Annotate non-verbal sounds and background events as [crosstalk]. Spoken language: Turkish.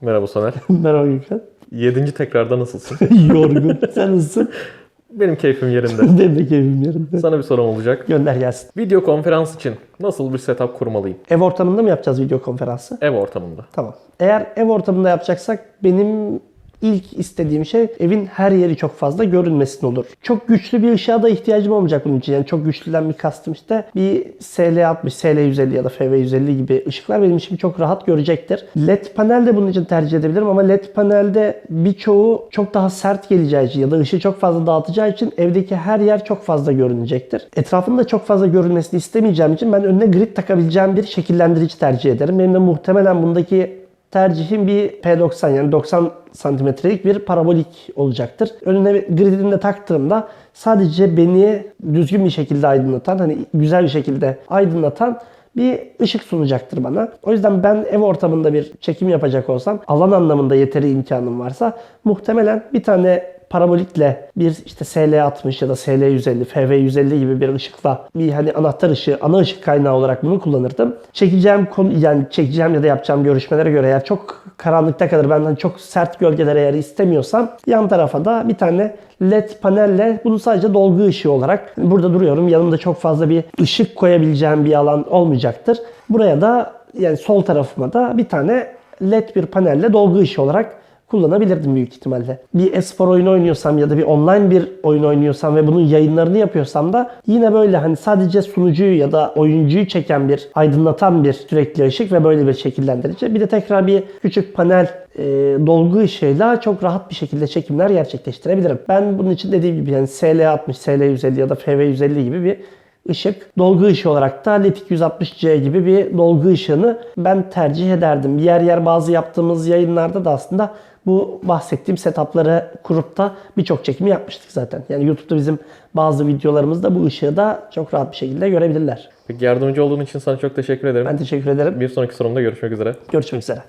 Merhaba Soner. [laughs] Merhaba Gökhan. Yedinci tekrarda nasılsın? [laughs] Yorgun. Sen nasılsın? Benim keyfim yerinde. [laughs] Benim de keyfim yerinde. Sana bir sorum olacak. Gönder gelsin. Video konferans için nasıl bir setup kurmalıyım? Ev ortamında mı yapacağız video konferansı? Ev ortamında. Tamam. Eğer ev ortamında yapacaksak benim ilk istediğim şey evin her yeri çok fazla görünmesin olur. Çok güçlü bir ışığa da ihtiyacım olmayacak bunun için. Yani çok güçlüden bir kastım işte bir SL60, SL150 ya da FV150 gibi ışıklar benim için çok rahat görecektir. LED panel de bunun için tercih edebilirim ama LED panelde birçoğu çok daha sert geleceği için ya da ışığı çok fazla dağıtacağı için evdeki her yer çok fazla görünecektir. Etrafında çok fazla görünmesini istemeyeceğim için ben önüne grid takabileceğim bir şekillendirici tercih ederim. Benim de muhtemelen bundaki tercihim bir P90 yani 90 santimetrelik bir parabolik olacaktır. Önüne gridini de taktığımda sadece beni düzgün bir şekilde aydınlatan, hani güzel bir şekilde aydınlatan bir ışık sunacaktır bana. O yüzden ben ev ortamında bir çekim yapacak olsam, alan anlamında yeteri imkanım varsa muhtemelen bir tane parabolikle bir işte SL60 ya da SL150, FV150 gibi bir ışıkla bir hani anahtar ışığı, ana ışık kaynağı olarak bunu kullanırdım. Çekeceğim konu yani çekeceğim ya da yapacağım görüşmelere göre eğer çok karanlıkta kalır ben hani çok sert gölgeler eğer istemiyorsam yan tarafa da bir tane LED panelle bunu sadece dolgu ışığı olarak hani burada duruyorum. Yanımda çok fazla bir ışık koyabileceğim bir alan olmayacaktır. Buraya da yani sol tarafıma da bir tane LED bir panelle dolgu ışığı olarak kullanabilirdim büyük ihtimalle. Bir espor oyunu oynuyorsam ya da bir online bir oyun oynuyorsam ve bunun yayınlarını yapıyorsam da yine böyle hani sadece sunucuyu ya da oyuncuyu çeken bir, aydınlatan bir sürekli ışık ve böyle bir şekillendirici. Bir de tekrar bir küçük panel e, dolgu ışığıyla çok rahat bir şekilde çekimler gerçekleştirebilirim. Ben bunun için dediğim gibi yani SL60, SL150 ya da FV150 gibi bir ışık. Dolgu ışığı olarak da LED 260C gibi bir dolgu ışığını ben tercih ederdim. Yer yer bazı yaptığımız yayınlarda da aslında bu bahsettiğim setupları kurup da birçok çekimi yapmıştık zaten. Yani YouTube'da bizim bazı videolarımızda bu ışığı da çok rahat bir şekilde görebilirler. Peki yardımcı olduğun için sana çok teşekkür ederim. Ben teşekkür ederim. Bir sonraki sorumda görüşmek üzere. Görüşmek üzere.